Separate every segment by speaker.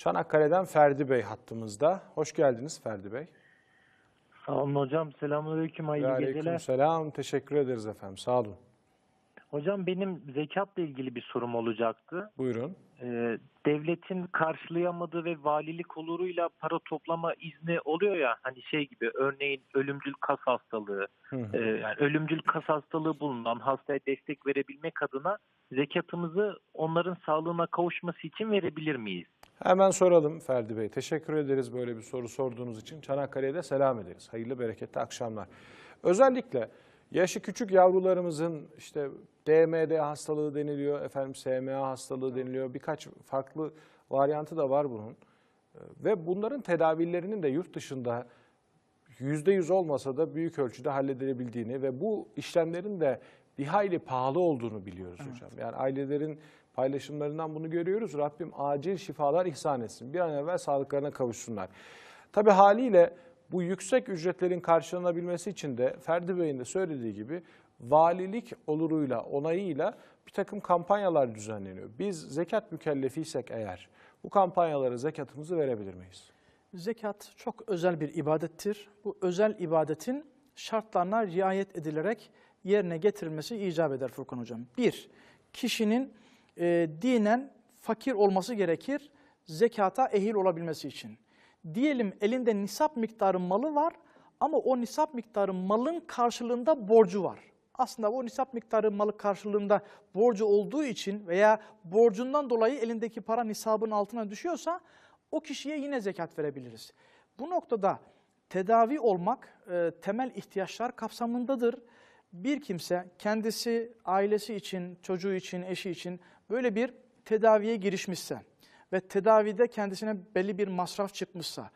Speaker 1: Çanakkale'den Ferdi Bey hattımızda. Hoş geldiniz Ferdi Bey.
Speaker 2: Sağ olun hocam. Selamünaleyküm. Hayırlı geceler.
Speaker 1: selam. Teşekkür ederiz efendim. Sağ olun.
Speaker 2: Hocam benim zekatla ilgili bir sorum olacaktı.
Speaker 1: Buyurun.
Speaker 2: Ee, devletin karşılayamadığı ve valilik oluruyla para toplama izni oluyor ya hani şey gibi örneğin ölümcül kas hastalığı
Speaker 1: Hı hı.
Speaker 2: e, yani ölümcül kas hastalığı bulunan hastaya destek verebilmek adına zekatımızı onların sağlığına kavuşması için verebilir miyiz?
Speaker 1: Hemen soralım Ferdi Bey. Teşekkür ederiz böyle bir soru sorduğunuz için. Çanakkale'ye de selam ederiz. Hayırlı bereketli akşamlar. Özellikle yaşı küçük yavrularımızın işte DMD hastalığı deniliyor, efendim SMA hastalığı deniliyor. Birkaç farklı varyantı da var bunun. Ve bunların tedavilerinin de yurt dışında %100 olmasa da büyük ölçüde halledilebildiğini ve bu işlemlerin de bir hayli pahalı olduğunu biliyoruz hocam. Yani ailelerin paylaşımlarından bunu görüyoruz. Rabbim acil şifalar ihsan etsin. Bir an evvel sağlıklarına kavuşsunlar. Tabii haliyle bu yüksek ücretlerin karşılanabilmesi için de Ferdi Bey'in de söylediği gibi valilik oluruyla, onayıyla bir takım kampanyalar düzenleniyor. Biz zekat mükellefiysek eğer bu kampanyalara zekatımızı verebilir miyiz?
Speaker 3: Zekat çok özel bir ibadettir. Bu özel ibadetin şartlarına riayet edilerek yerine getirilmesi icap eder Furkan Hocam. Bir, kişinin e, dinen fakir olması gerekir zekata ehil olabilmesi için. Diyelim elinde nisap miktarı malı var ama o nisap miktarı malın karşılığında borcu var. Aslında o nisap miktarı malı karşılığında borcu olduğu için veya borcundan dolayı elindeki para nisabın altına düşüyorsa o kişiye yine zekat verebiliriz. Bu noktada tedavi olmak e, temel ihtiyaçlar kapsamındadır. Bir kimse kendisi, ailesi için, çocuğu için, eşi için böyle bir tedaviye girişmişse ve tedavide kendisine belli bir masraf çıkmışsa,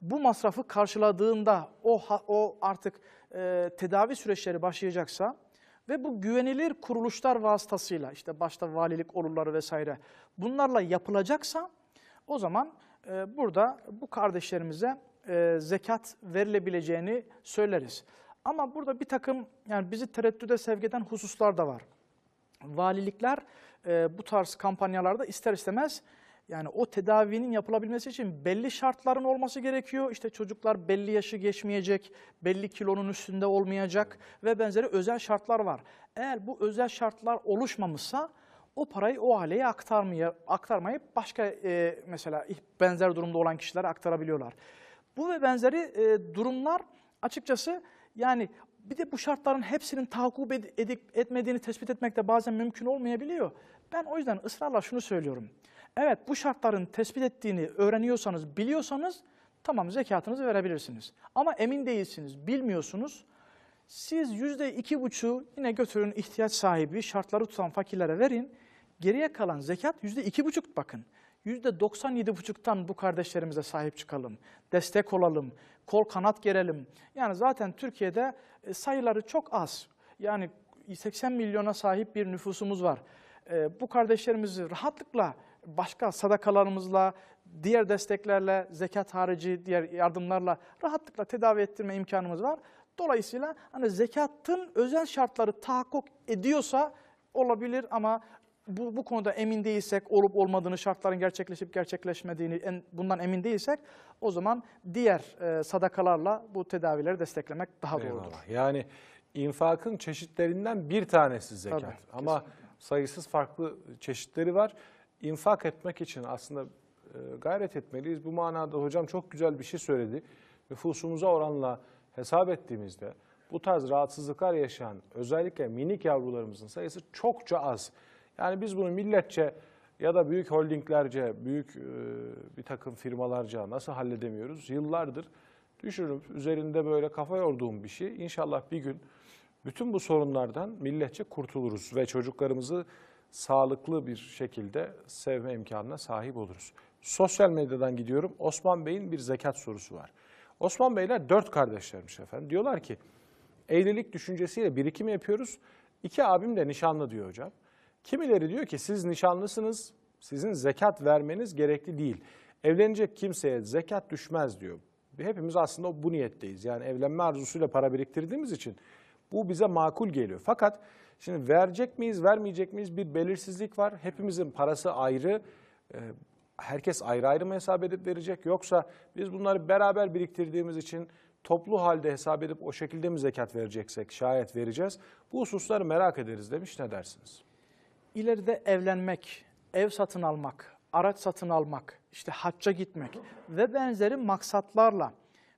Speaker 3: bu masrafı karşıladığında o, o artık e, tedavi süreçleri başlayacaksa ve bu güvenilir kuruluşlar vasıtasıyla işte başta valilik olurları vesaire bunlarla yapılacaksa o zaman e, burada bu kardeşlerimize e, zekat verilebileceğini söyleriz. Ama burada bir takım yani bizi tereddüde sevk eden hususlar da var. Valilikler e, bu tarz kampanyalarda ister istemez yani o tedavinin yapılabilmesi için belli şartların olması gerekiyor. İşte çocuklar belli yaşı geçmeyecek, belli kilonun üstünde olmayacak ve benzeri özel şartlar var. Eğer bu özel şartlar oluşmamışsa o parayı o aileye aktarmaya, aktarmayıp başka e, mesela benzer durumda olan kişilere aktarabiliyorlar. Bu ve benzeri e, durumlar açıkçası yani bir de bu şartların hepsinin tahakkuk ed- edip etmediğini tespit etmek de bazen mümkün olmayabiliyor. Ben o yüzden ısrarla şunu söylüyorum. Evet bu şartların tespit ettiğini öğreniyorsanız, biliyorsanız tamam zekatınızı verebilirsiniz. Ama emin değilsiniz, bilmiyorsunuz. Siz yüzde iki buçuğu yine götürün ihtiyaç sahibi, şartları tutan fakirlere verin. Geriye kalan zekat yüzde iki buçuk bakın. Yüzde doksan yedi buçuktan bu kardeşlerimize sahip çıkalım. Destek olalım, kol kanat gerelim. Yani zaten Türkiye'de sayıları çok az. Yani 80 milyona sahip bir nüfusumuz var. E, Bu kardeşlerimizi rahatlıkla başka sadakalarımızla, diğer desteklerle, zekat harici diğer yardımlarla rahatlıkla tedavi ettirme imkanımız var. Dolayısıyla hani zekatın özel şartları tahakkuk ediyorsa olabilir ama bu, bu konuda emin değilsek, olup olmadığını, şartların gerçekleşip gerçekleşmediğini en, bundan emin değilsek o zaman diğer e, sadakalarla bu tedavileri desteklemek daha doğrudur.
Speaker 1: Eyvallah. Yani infakın çeşitlerinden bir tanesi zekat.
Speaker 3: Tabii,
Speaker 1: Ama sayısız farklı çeşitleri var. İnfak etmek için aslında e, gayret etmeliyiz. Bu manada hocam çok güzel bir şey söyledi. Nüfusumuza oranla hesap ettiğimizde bu tarz rahatsızlıklar yaşayan özellikle minik yavrularımızın sayısı çokça az. Yani biz bunu milletçe ya da büyük holdinglerce, büyük e, bir takım firmalarca nasıl halledemiyoruz? Yıllardır düşünüp üzerinde böyle kafa yorduğum bir şey. İnşallah bir gün bütün bu sorunlardan milletçe kurtuluruz ve çocuklarımızı sağlıklı bir şekilde sevme imkanına sahip oluruz. Sosyal medyadan gidiyorum. Osman Bey'in bir zekat sorusu var. Osman Beyler dört kardeşlermiş efendim. Diyorlar ki evlilik düşüncesiyle birikim yapıyoruz. İki abim de nişanlı diyor hocam. Kimileri diyor ki siz nişanlısınız, sizin zekat vermeniz gerekli değil. Evlenecek kimseye zekat düşmez diyor. Hepimiz aslında bu niyetteyiz. Yani evlenme arzusuyla para biriktirdiğimiz için bu bize makul geliyor. Fakat şimdi verecek miyiz, vermeyecek miyiz bir belirsizlik var. Hepimizin parası ayrı. Ee, herkes ayrı ayrı mı hesap edip verecek yoksa biz bunları beraber biriktirdiğimiz için toplu halde hesap edip o şekilde mi zekat vereceksek şayet vereceğiz. Bu hususları merak ederiz demiş ne dersiniz?
Speaker 3: İleride evlenmek, ev satın almak, araç satın almak, işte hacca gitmek ve benzeri maksatlarla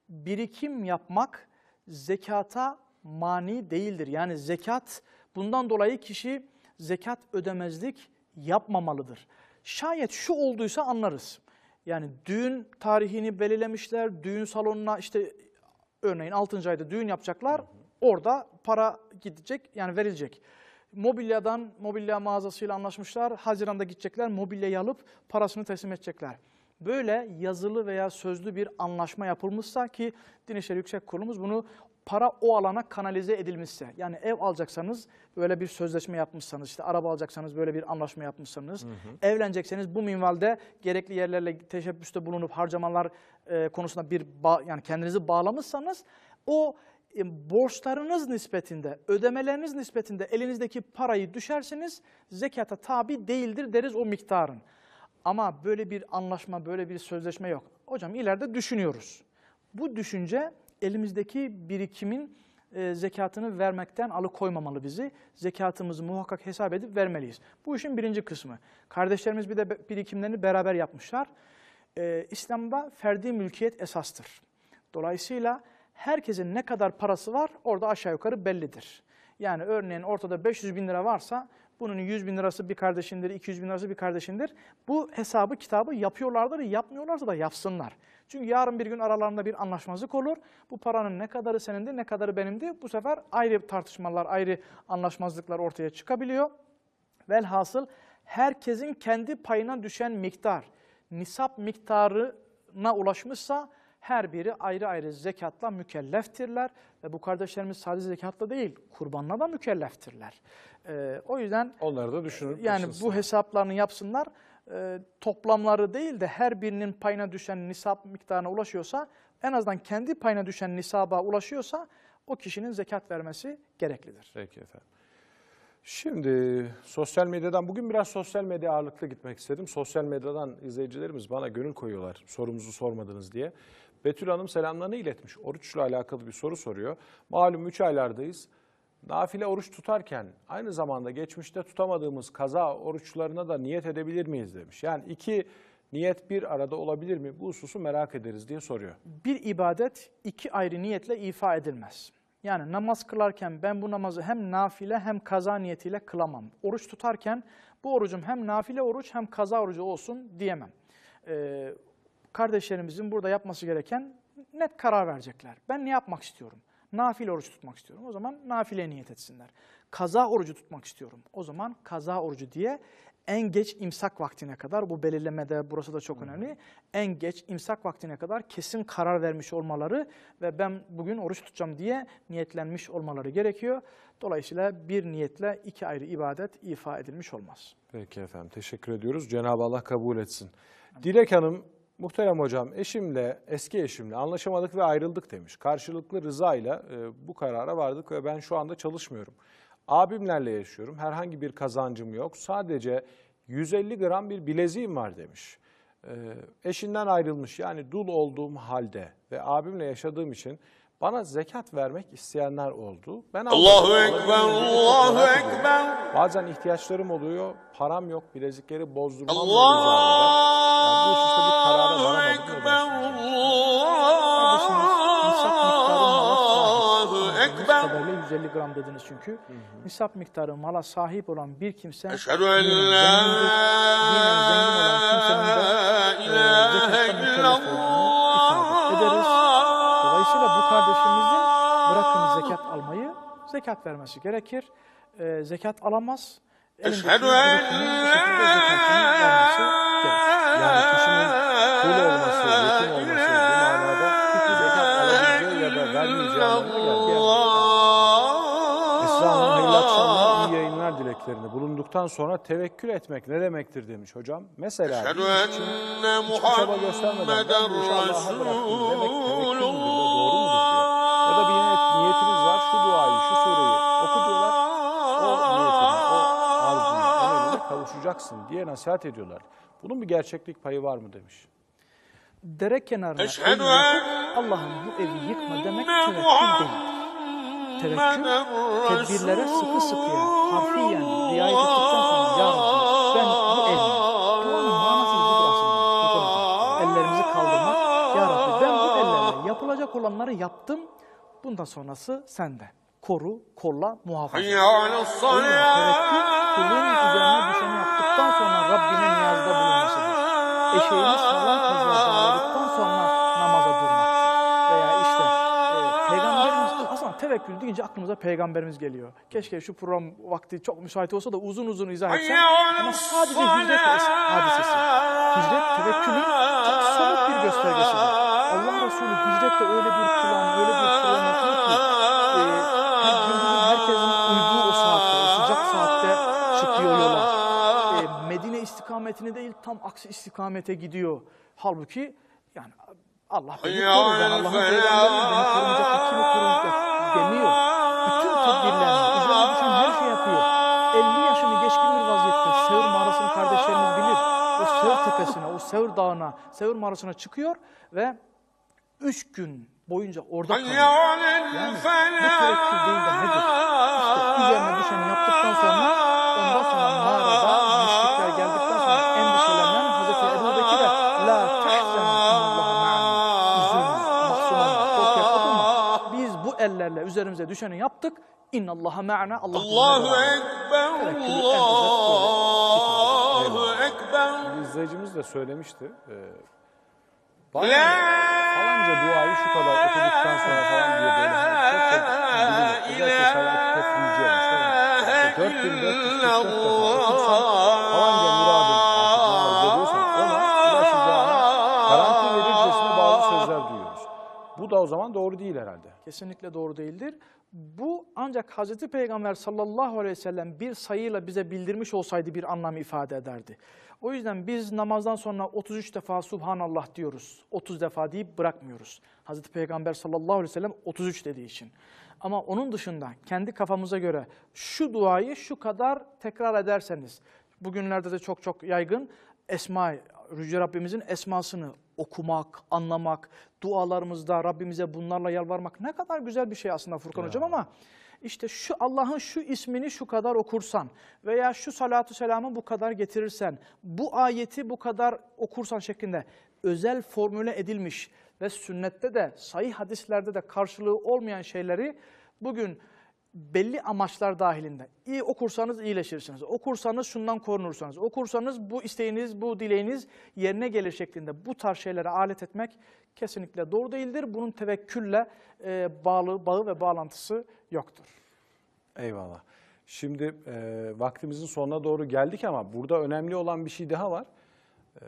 Speaker 3: birikim yapmak zekata mani değildir. Yani zekat bundan dolayı kişi zekat ödemezlik yapmamalıdır. Şayet şu olduysa anlarız. Yani düğün tarihini belirlemişler, düğün salonuna işte örneğin 6. ayda düğün yapacaklar. Orada para gidecek yani verilecek. Mobilyadan, mobilya mağazasıyla anlaşmışlar. Haziran'da gidecekler, mobilyayı alıp parasını teslim edecekler. Böyle yazılı veya sözlü bir anlaşma yapılmışsa ki Din İşleri Yüksek Kurulumuz bunu para o alana kanalize edilmişse yani ev alacaksanız böyle bir sözleşme yapmışsanız işte araba alacaksanız böyle bir anlaşma yapmışsanız evlenecekseniz bu minvalde gerekli yerlerle teşebbüste bulunup harcamalar e, konusunda bir bağ- yani kendinizi bağlamışsanız o borçlarınız nispetinde, ödemeleriniz nispetinde elinizdeki parayı düşerseniz zekata tabi değildir deriz o miktarın. Ama böyle bir anlaşma, böyle bir sözleşme yok. Hocam ileride düşünüyoruz. Bu düşünce elimizdeki birikimin e, zekatını vermekten alıkoymamalı bizi. Zekatımızı muhakkak hesap edip vermeliyiz. Bu işin birinci kısmı. Kardeşlerimiz bir de birikimlerini beraber yapmışlar. E, İslam'da ferdi mülkiyet esastır. Dolayısıyla herkesin ne kadar parası var orada aşağı yukarı bellidir. Yani örneğin ortada 500 bin lira varsa bunun 100 bin lirası bir kardeşindir, 200 bin lirası bir kardeşindir. Bu hesabı kitabı yapıyorlardır, yapmıyorlarsa da yapsınlar. Çünkü yarın bir gün aralarında bir anlaşmazlık olur. Bu paranın ne kadarı senindi, ne kadarı benimdi. Bu sefer ayrı tartışmalar, ayrı anlaşmazlıklar ortaya çıkabiliyor. Velhasıl herkesin kendi payına düşen miktar, nisap miktarına ulaşmışsa her biri ayrı ayrı zekatla mükelleftirler. Ve bu kardeşlerimiz sadece zekatla değil, kurbanla da mükelleftirler. Ee, o yüzden
Speaker 1: Onları da düşünüp
Speaker 3: yani
Speaker 1: düşünsünler.
Speaker 3: bu hesaplarını yapsınlar. Ee, toplamları değil de her birinin payına düşen nisap miktarına ulaşıyorsa, en azından kendi payına düşen nisaba ulaşıyorsa o kişinin zekat vermesi gereklidir.
Speaker 1: Peki efendim. Şimdi sosyal medyadan bugün biraz sosyal medya ağırlıklı gitmek istedim. Sosyal medyadan izleyicilerimiz bana gönül koyuyorlar sorumuzu sormadınız diye. Betül Hanım selamlarını iletmiş. Oruçla alakalı bir soru soruyor. Malum 3 aylardayız. Nafile oruç tutarken aynı zamanda geçmişte tutamadığımız kaza oruçlarına da niyet edebilir miyiz demiş. Yani iki niyet bir arada olabilir mi? Bu hususu merak ederiz diye soruyor.
Speaker 3: bir ibadet iki ayrı niyetle ifa edilmez. Yani namaz kılarken ben bu namazı hem nafile hem kaza niyetiyle kılamam. Oruç tutarken bu orucum hem nafile oruç hem kaza orucu olsun diyemem. Ee, kardeşlerimizin burada yapması gereken net karar verecekler. Ben ne yapmak istiyorum? Nafile oruç tutmak istiyorum. O zaman nafile niyet etsinler. Kaza orucu tutmak istiyorum. O zaman kaza orucu diye en geç imsak vaktine kadar bu belirlemede burası da çok önemli. En geç imsak vaktine kadar kesin karar vermiş olmaları ve ben bugün oruç tutacağım diye niyetlenmiş olmaları gerekiyor. Dolayısıyla bir niyetle iki ayrı ibadet ifa edilmiş olmaz.
Speaker 1: Peki efendim teşekkür ediyoruz. Cenab-ı Allah kabul etsin. Dilek Hanım, muhterem hocam eşimle, eski eşimle anlaşamadık ve ayrıldık demiş. Karşılıklı rızayla e, bu karara vardık ve ben şu anda çalışmıyorum. Abimlerle yaşıyorum. Herhangi bir kazancım yok. Sadece 150 gram bir bileziğim var demiş. E, eşinden ayrılmış yani dul olduğum halde ve abimle yaşadığım için bana zekat vermek isteyenler oldu. Ben
Speaker 4: Allahu. Ekber, Allahu. Ekber.
Speaker 1: Bazen ihtiyaçlarım oluyor, param yok, bilezikleri bozdurmam eder. Yani bu hususta bir karara
Speaker 4: Allahu
Speaker 1: varamadım.
Speaker 4: Allahu
Speaker 3: kadarıyla 150 gram dediniz çünkü. Nisap miktarı mala sahip olan bir kimse
Speaker 4: Eşhedü en la
Speaker 3: zengindir. Dinen zengin olan kimsenin de e,
Speaker 4: ilahe
Speaker 3: zekattan kardeşimizin bırakın zekat almayı, zekat vermesi gerekir. E, zekat alamaz. Elindeki
Speaker 4: Eşhedü en
Speaker 3: birikimi bir şekilde zekatını vermesi gerekir.
Speaker 1: Yani kişinin kul olması, yetim olması bu manada hiçbir zekat alabileceği ya da vermeyeceği anlamına Hanım hayırlı akşamlar, iyi yayınlar dileklerini bulunduktan sonra tevekkül etmek ne demektir demiş hocam. Mesela
Speaker 4: Eşhedü enne
Speaker 1: Allah'a bıraktım demek tevekkül şu duayı, şu sureyi oku diyorlar. O niyetini, o arzunu, emelini kabul kavuşacaksın diye nasihat ediyorlar. Bunun bir gerçeklik payı var mı demiş.
Speaker 3: Dere kenarına
Speaker 4: Eşhedü
Speaker 3: ev yapıp Allah'ım bu evi yıkma demek tevekkül değil. Tevekkül, tedbirlere sıkı sıkıya, harfiyen riayet ettikten sonra Ya Rabbi ben bu ev, duanın manası budur aslında. Ellerimizi kaldırmak, Ya Rabbi ben bu ellerle yapılacak olanları yaptım, Bundan sonrası sende. Koru, kolla, muhafaza. Bunun terekki kulun üzerine düşeni yaptıktan sonra Rabbine niyazda bulunmasıdır. Eşeğini sağlam kazılardan aldıktan sonra namaza durmaktır. Veya işte e, peygamberimiz, aslında tevekkül deyince aklımıza peygamberimiz geliyor. Keşke şu program vakti çok müsait olsa da uzun uzun izah etsem. Ama sadece hicret hadisesi. Hicret tevekkülün çok somut bir göstergesidir. Allah Resulü hicrette öyle bir plan, öyle bir plan yapıyor ki e, her gündüzün herkesin uyuduğu o saatte, o sıcak saatte çıkıyor yola. E, Medine istikametine değil tam aksi istikamete gidiyor. Halbuki yani Allah beni korur, ben Allah'ın peygamberiyim, beni koruyacak da kimi koruyacak demiyor. Bütün tedbirlerini, üzerine düşen her şey yapıyor. 50 yaşını geçkin bir vaziyette Sevr mağarasını kardeşlerimiz bilir. O Sevr tepesine, o Sevr dağına, Sevr mağarasına çıkıyor ve üç gün boyunca orada kalıyor. Yani bu tevekkül değil de nedir? İşte üzerine düşeni yaptıktan sonra ondan sonra mağarada müşrikler geldikten sonra endişelenen Hazreti Ebu Bekir'e La tehzen innallaha ma'ana üzülme, mahzun olma, korkuya kapılma. Biz bu ellerle üzerimize düşeni yaptık. İnnallaha ma'ana Allah Allahu
Speaker 4: Ekber Allahu Ekber
Speaker 1: Bir de söylemişti. Ee, La falanca duayı şu kadar okuduktan sonra falan diye böyle hani çok çok biliniyor. Özellikle salat tefriciye mesela. İşte 4444 defa Da o zaman doğru değil herhalde.
Speaker 3: Kesinlikle doğru değildir. Bu ancak Hazreti Peygamber sallallahu aleyhi ve sellem bir sayıyla bize bildirmiş olsaydı bir anlam ifade ederdi. O yüzden biz namazdan sonra 33 defa Subhanallah diyoruz. 30 defa deyip bırakmıyoruz. Hazreti Peygamber sallallahu aleyhi ve sellem 33 dediği için. Ama onun dışında kendi kafamıza göre şu duayı şu kadar tekrar ederseniz, bugünlerde de çok çok yaygın Esma, Yüce Rabbimizin esmasını okumak, anlamak, dualarımızda Rabbimize bunlarla yalvarmak ne kadar güzel bir şey aslında Furkan Hocam ama işte şu Allah'ın şu ismini şu kadar okursan veya şu salatu selamı bu kadar getirirsen, bu ayeti bu kadar okursan şeklinde özel formüle edilmiş ve sünnette de sahih hadislerde de karşılığı olmayan şeyleri bugün belli amaçlar dahilinde. İyi okursanız iyileşirsiniz. Okursanız şundan korunursanız. Okursanız bu isteğiniz, bu dileğiniz yerine gelir şeklinde bu tarz şeylere alet etmek kesinlikle doğru değildir. Bunun tevekkülle e, bağlı, bağı ve bağlantısı yoktur.
Speaker 1: Eyvallah. Şimdi e, vaktimizin sonuna doğru geldik ama burada önemli olan bir şey daha var. E,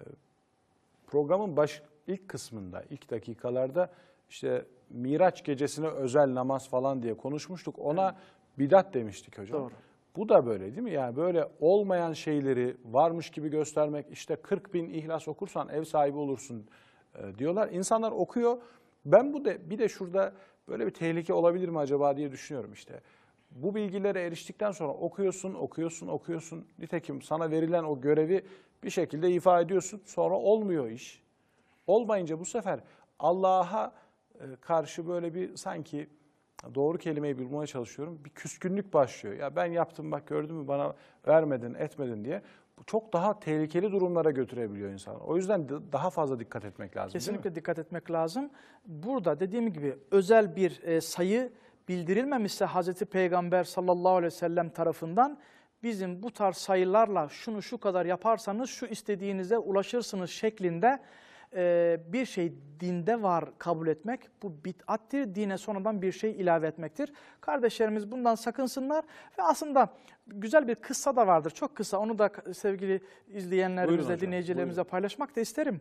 Speaker 1: programın baş ilk kısmında, ilk dakikalarda işte Miraç gecesine özel namaz falan diye konuşmuştuk. Ona bidat demiştik hocam.
Speaker 3: Doğru.
Speaker 1: Bu da böyle değil mi? Yani böyle olmayan şeyleri varmış gibi göstermek, işte 40 bin ihlas okursan ev sahibi olursun e, diyorlar. İnsanlar okuyor. Ben bu de bir de şurada böyle bir tehlike olabilir mi acaba diye düşünüyorum işte. Bu bilgilere eriştikten sonra okuyorsun, okuyorsun, okuyorsun. Nitekim sana verilen o görevi bir şekilde ifa ediyorsun. Sonra olmuyor iş. Olmayınca bu sefer Allah'a karşı böyle bir sanki doğru kelimeyi bulmaya çalışıyorum. Bir küskünlük başlıyor. Ya ben yaptım bak gördün mü bana vermedin, etmedin diye. Bu çok daha tehlikeli durumlara götürebiliyor insanı. O yüzden de- daha fazla dikkat etmek lazım?
Speaker 3: Kesinlikle dikkat etmek lazım. Burada dediğim gibi özel bir e, sayı bildirilmemişse Hazreti Peygamber sallallahu aleyhi ve sellem tarafından bizim bu tarz sayılarla şunu şu kadar yaparsanız şu istediğinize ulaşırsınız şeklinde e, bir şey dinde var kabul etmek bu bid'attir. Dine sonradan bir şey ilave etmektir. Kardeşlerimiz bundan sakınsınlar ve aslında güzel bir kıssa da vardır. Çok kısa onu da sevgili
Speaker 1: Buyurun
Speaker 3: izleyenlerimizle,
Speaker 1: hocam,
Speaker 3: dinleyicilerimizle paylaşmak da isterim.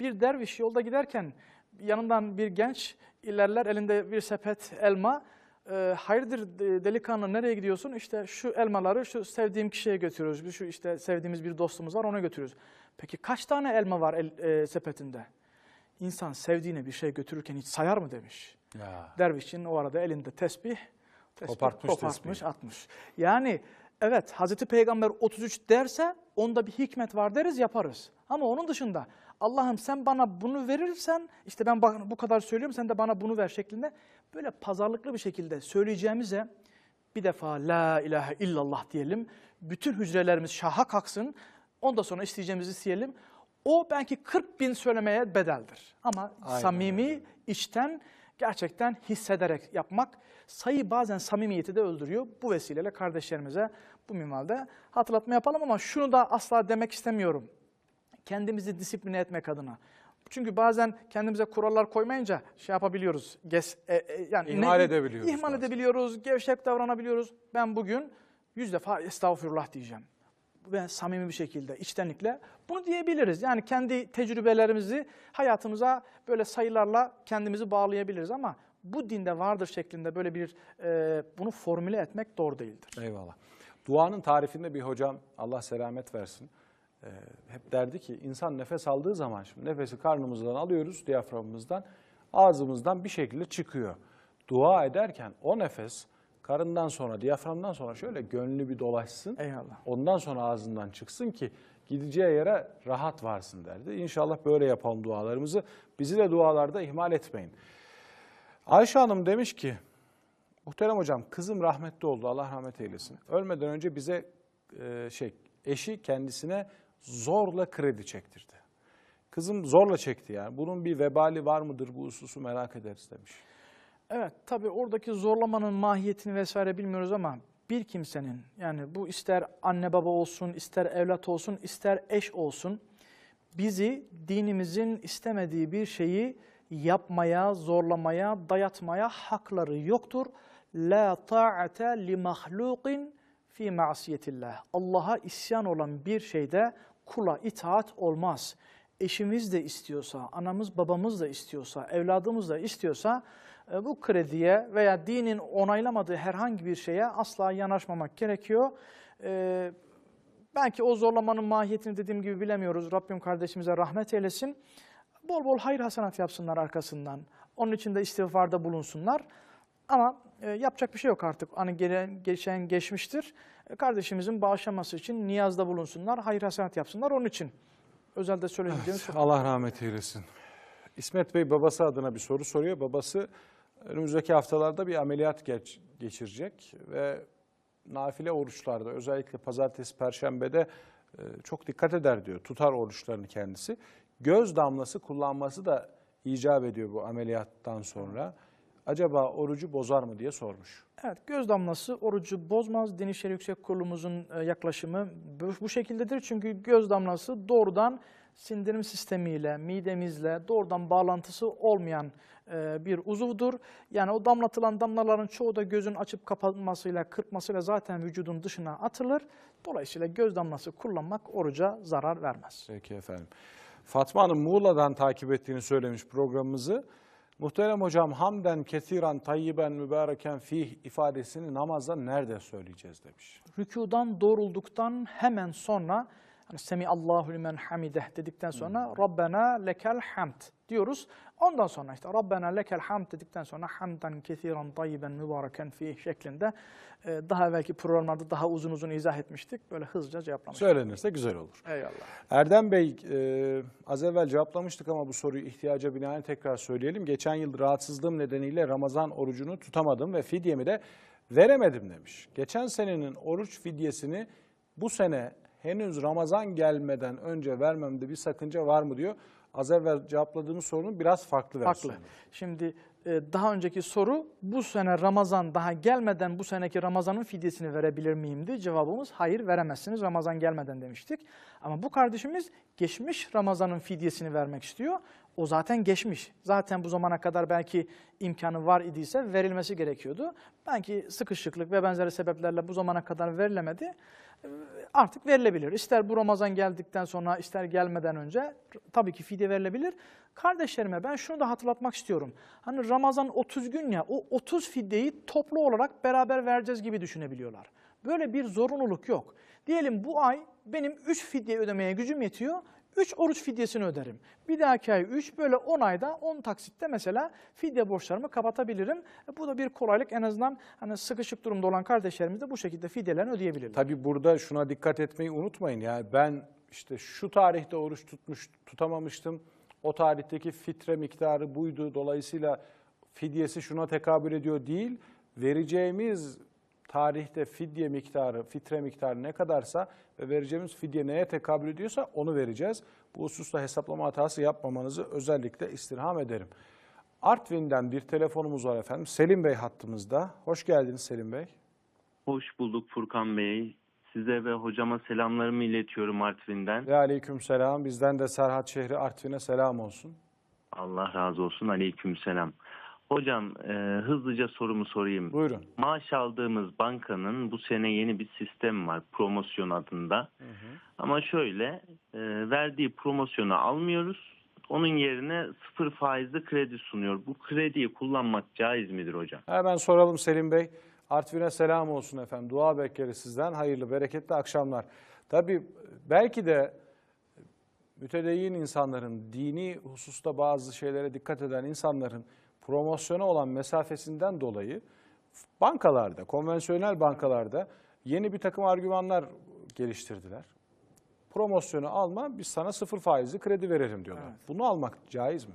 Speaker 3: Bir derviş yolda giderken yanından bir genç ilerler elinde bir sepet elma. Ee, hayırdır de- delikanlı nereye gidiyorsun? İşte şu elmaları şu sevdiğim kişiye götürüyoruz. Şu işte sevdiğimiz bir dostumuz var ona götürüyoruz. Peki kaç tane elma var el, e, sepetinde? İnsan sevdiğine bir şey götürürken hiç sayar mı demiş.
Speaker 1: Ya.
Speaker 3: Dervişin o arada elinde tesbih, tesbih
Speaker 1: Kopartmış
Speaker 3: kopartmış, atmış. Yani Evet Hazreti Peygamber 33 derse onda bir hikmet var deriz yaparız. Ama onun dışında Allah'ım sen bana bunu verirsen işte ben bu kadar söylüyorum sen de bana bunu ver şeklinde böyle pazarlıklı bir şekilde söyleyeceğimize bir defa la ilahe illallah diyelim. Bütün hücrelerimiz şaha kalksın. Ondan sonra isteyeceğimizi isteyelim. O belki 40 bin söylemeye bedeldir. Ama
Speaker 1: Aynen
Speaker 3: samimi, içten, gerçekten hissederek yapmak sayı bazen samimiyeti de öldürüyor. Bu vesileyle kardeşlerimize bu minvalde hatırlatma yapalım ama şunu da asla demek istemiyorum. Kendimizi disipline etmek adına. Çünkü bazen kendimize kurallar koymayınca şey yapabiliyoruz. Ges, e, e, yani
Speaker 1: İhmal edebiliyoruz
Speaker 3: İhmal
Speaker 1: bazen.
Speaker 3: edebiliyoruz, gevşek davranabiliyoruz. Ben bugün yüz defa estağfurullah diyeceğim. Ve samimi bir şekilde, içtenlikle bunu diyebiliriz. Yani kendi tecrübelerimizi hayatımıza böyle sayılarla kendimizi bağlayabiliriz ama bu dinde vardır şeklinde böyle bir e, bunu formüle etmek doğru değildir.
Speaker 1: Eyvallah. Duanın tarifinde bir hocam Allah selamet versin. Ee, hep derdi ki insan nefes aldığı zaman şimdi nefesi karnımızdan alıyoruz diyaframımızdan ağzımızdan bir şekilde çıkıyor. Dua ederken o nefes karından sonra diyaframdan sonra şöyle gönlü bir dolaşsın.
Speaker 3: Eyvallah.
Speaker 1: Ondan sonra ağzından çıksın ki gideceği yere rahat varsın derdi. İnşallah böyle yapalım dualarımızı. Bizi de dualarda ihmal etmeyin. Ayşe Hanım demiş ki, muhterem hocam kızım rahmetli oldu Allah rahmet eylesin. Ölmeden önce bize e, şey eşi kendisine zorla kredi çektirdi. Kızım zorla çekti yani. Bunun bir vebali var mıdır bu hususu merak ederiz demiş.
Speaker 3: Evet tabii oradaki zorlamanın mahiyetini vesaire bilmiyoruz ama bir kimsenin yani bu ister anne baba olsun, ister evlat olsun, ister eş olsun bizi dinimizin istemediği bir şeyi yapmaya, zorlamaya, dayatmaya hakları yoktur. La ta'ate li mahlukin fi ma'siyetillah. Allah'a isyan olan bir şeyde kula itaat olmaz. Eşimiz de istiyorsa, anamız babamız da istiyorsa, evladımız da istiyorsa e, bu krediye veya dinin onaylamadığı herhangi bir şeye asla yanaşmamak gerekiyor. E, belki o zorlamanın mahiyetini dediğim gibi bilemiyoruz. Rabbim kardeşimize rahmet eylesin. Bol bol hayır hasenat yapsınlar arkasından. Onun için de istiğfarda bulunsunlar. Ama e, yapacak bir şey yok artık. Hani gelen, geçen geçmiştir. E, kardeşimizin bağışlaması için niyazda bulunsunlar, hayır hasenat yapsınlar. Onun için özelde söyleyeceğim çok
Speaker 1: Allah rahmet eylesin. İsmet Bey babası adına bir soru soruyor. Babası önümüzdeki haftalarda bir ameliyat geç, geçirecek ve nafile oruçlarda özellikle pazartesi, perşembede e, çok dikkat eder diyor. Tutar oruçlarını kendisi. Göz damlası kullanması da icap ediyor bu ameliyattan sonra. Acaba orucu bozar mı diye sormuş.
Speaker 3: Evet, göz damlası orucu bozmaz. Din İşleri Yüksek Kurulumuzun e, yaklaşımı bu, bu şekildedir. Çünkü göz damlası doğrudan sindirim sistemiyle, midemizle doğrudan bağlantısı olmayan e, bir uzuvdur. Yani o damlatılan damlaların çoğu da gözün açıp kapanmasıyla, kırpmasıyla zaten vücudun dışına atılır. Dolayısıyla göz damlası kullanmak oruca zarar vermez.
Speaker 1: Peki efendim. Fatma Hanım Muğla'dan takip ettiğini söylemiş programımızı. Muhterem hocam hamden kesiran tayyiben mübareken fih ifadesini namazda nerede söyleyeceğiz demiş.
Speaker 3: rükudan doğrulduktan hemen sonra hani Semi Allahu limen hamideh dedikten sonra Rabbena lekel hamd diyoruz. Ondan sonra işte Rabbena lekel hamd dedikten sonra hamdan kesiran tayyiben mübareken fih şeklinde e, daha evvelki programlarda daha uzun uzun izah etmiştik. Böyle hızlıca cevaplamıştık.
Speaker 1: Söylenirse güzel olur.
Speaker 3: Eyvallah.
Speaker 1: Erdem Bey e, az evvel cevaplamıştık ama bu soruyu ihtiyaca binaen tekrar söyleyelim. Geçen yıl rahatsızlığım nedeniyle Ramazan orucunu tutamadım ve fidyemi de veremedim demiş. Geçen senenin oruç fidyesini bu sene henüz Ramazan gelmeden önce vermemde bir sakınca var mı diyor. Az evvel cevapladığımız sorunun biraz farklı
Speaker 3: Farklı.
Speaker 1: versiyonu.
Speaker 3: Şimdi e, daha önceki soru bu sene Ramazan daha gelmeden bu seneki Ramazan'ın fidyesini verebilir miyimdi? Cevabımız hayır veremezsiniz Ramazan gelmeden demiştik. Ama bu kardeşimiz geçmiş Ramazan'ın fidyesini vermek istiyor. O zaten geçmiş. Zaten bu zamana kadar belki imkanı var idiyse verilmesi gerekiyordu. Belki sıkışıklık ve benzeri sebeplerle bu zamana kadar verilemedi artık verilebilir. İster bu Ramazan geldikten sonra ister gelmeden önce tabii ki fidye verilebilir. Kardeşlerime ben şunu da hatırlatmak istiyorum. Hani Ramazan 30 gün ya o 30 fidyeyi toplu olarak beraber vereceğiz gibi düşünebiliyorlar. Böyle bir zorunluluk yok. Diyelim bu ay benim 3 fidye ödemeye gücüm yetiyor. 3 oruç fidyesini öderim. Bir dahaki ay 3 böyle 10 ayda 10 taksitte mesela fidye borçlarımı kapatabilirim. E, Bu da bir kolaylık en azından hani sıkışık durumda olan kardeşlerimiz de bu şekilde fidyelerini ödeyebilirler.
Speaker 1: Tabii burada şuna dikkat etmeyi unutmayın. Yani ben işte şu tarihte oruç tutmuş tutamamıştım. O tarihteki fitre miktarı buydu. Dolayısıyla fidyesi şuna tekabül ediyor değil. Vereceğimiz tarihte fidye miktarı, fitre miktarı ne kadarsa ve vereceğimiz fidye neye tekabül ediyorsa onu vereceğiz. Bu hususta hesaplama hatası yapmamanızı özellikle istirham ederim. Artvin'den bir telefonumuz var efendim. Selim Bey hattımızda. Hoş geldiniz Selim Bey.
Speaker 5: Hoş bulduk Furkan Bey. Size ve hocama selamlarımı iletiyorum Artvin'den.
Speaker 1: Ve aleyküm selam. Bizden de Serhat şehri Artvin'e selam olsun.
Speaker 5: Allah razı olsun. Aleyküm selam. Hocam e, hızlıca sorumu sorayım.
Speaker 1: Buyurun.
Speaker 5: Maaş aldığımız bankanın bu sene yeni bir sistem var promosyon adında. Ama şöyle e, verdiği promosyonu almıyoruz. Onun yerine sıfır faizli kredi sunuyor. Bu krediyi kullanmak caiz midir hocam?
Speaker 1: Hemen soralım Selim Bey. Artvin'e selam olsun efendim. Dua bekleriz sizden. Hayırlı, bereketli akşamlar. Tabii belki de mütedeyyin insanların, dini hususta bazı şeylere dikkat eden insanların promosyona olan mesafesinden dolayı bankalarda, konvansiyonel bankalarda yeni bir takım argümanlar geliştirdiler. Promosyonu alma, biz sana sıfır faizli kredi verelim diyorlar. Bunu almak caiz mi?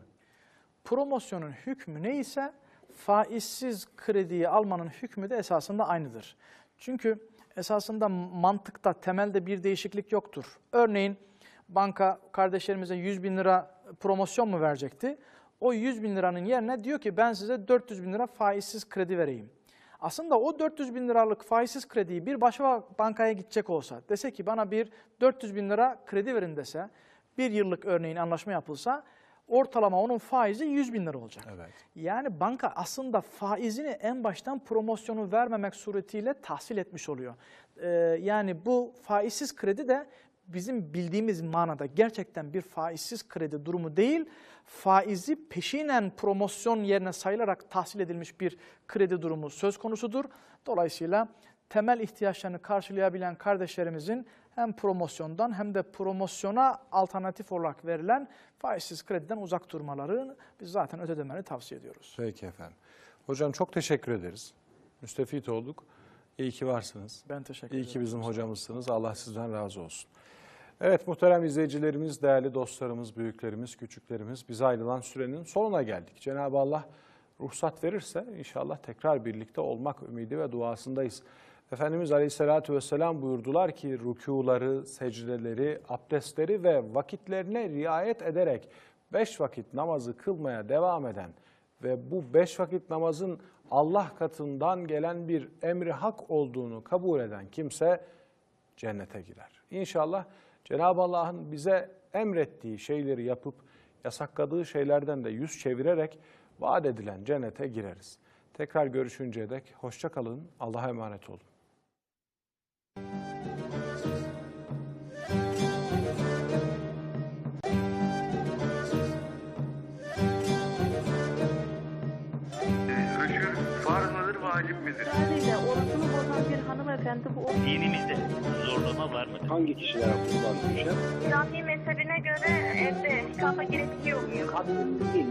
Speaker 3: Promosyonun hükmü neyse faizsiz krediyi almanın hükmü de esasında aynıdır. Çünkü esasında mantıkta, temelde bir değişiklik yoktur. Örneğin banka kardeşlerimize 100 bin lira promosyon mu verecekti? O 100 bin liranın yerine diyor ki ben size 400 bin lira faizsiz kredi vereyim. Aslında o 400 bin liralık faizsiz krediyi bir başka bankaya gidecek olsa, dese ki bana bir 400 bin lira kredi verin dese, bir yıllık örneğin anlaşma yapılsa, ortalama onun faizi 100 bin lira olacak.
Speaker 1: Evet.
Speaker 3: Yani banka aslında faizini en baştan promosyonu vermemek suretiyle tahsil etmiş oluyor. Ee, yani bu faizsiz kredi de bizim bildiğimiz manada gerçekten bir faizsiz kredi durumu değil, faizi peşinen promosyon yerine sayılarak tahsil edilmiş bir kredi durumu söz konusudur. Dolayısıyla temel ihtiyaçlarını karşılayabilen kardeşlerimizin hem promosyondan hem de promosyona alternatif olarak verilen faizsiz krediden uzak durmalarını biz zaten ödemelerini tavsiye ediyoruz.
Speaker 1: Peki efendim. Hocam çok teşekkür ederiz. Müstefit olduk. İyi ki varsınız.
Speaker 3: Ben teşekkür
Speaker 1: İyi
Speaker 3: ederim.
Speaker 1: ki bizim hocamızsınız. Allah sizden razı olsun. Evet muhterem izleyicilerimiz, değerli dostlarımız, büyüklerimiz, küçüklerimiz bize ayrılan sürenin sonuna geldik. Cenab-ı Allah ruhsat verirse inşallah tekrar birlikte olmak ümidi ve duasındayız. Efendimiz Aleyhisselatü Vesselam buyurdular ki rükuları, secdeleri, abdestleri ve vakitlerine riayet ederek beş vakit namazı kılmaya devam eden ve bu beş vakit namazın Allah katından gelen bir emri hak olduğunu kabul eden kimse cennete girer. İnşallah Cenab-ı Allah'ın bize emrettiği şeyleri yapıp yasakladığı şeylerden de yüz çevirerek vaat edilen cennete gireriz. Tekrar görüşünceye dek hoşça kalın. Allah'a emanet olun.
Speaker 6: Midir?
Speaker 7: Sadece orasını bozan bir hanımefendi bu
Speaker 8: Dinimizde zorlama var mı?
Speaker 9: hangi kişilere kurban düşer?
Speaker 7: İslami mezhebine göre evde nikaha gerek yok muyum?
Speaker 9: Kadın değil,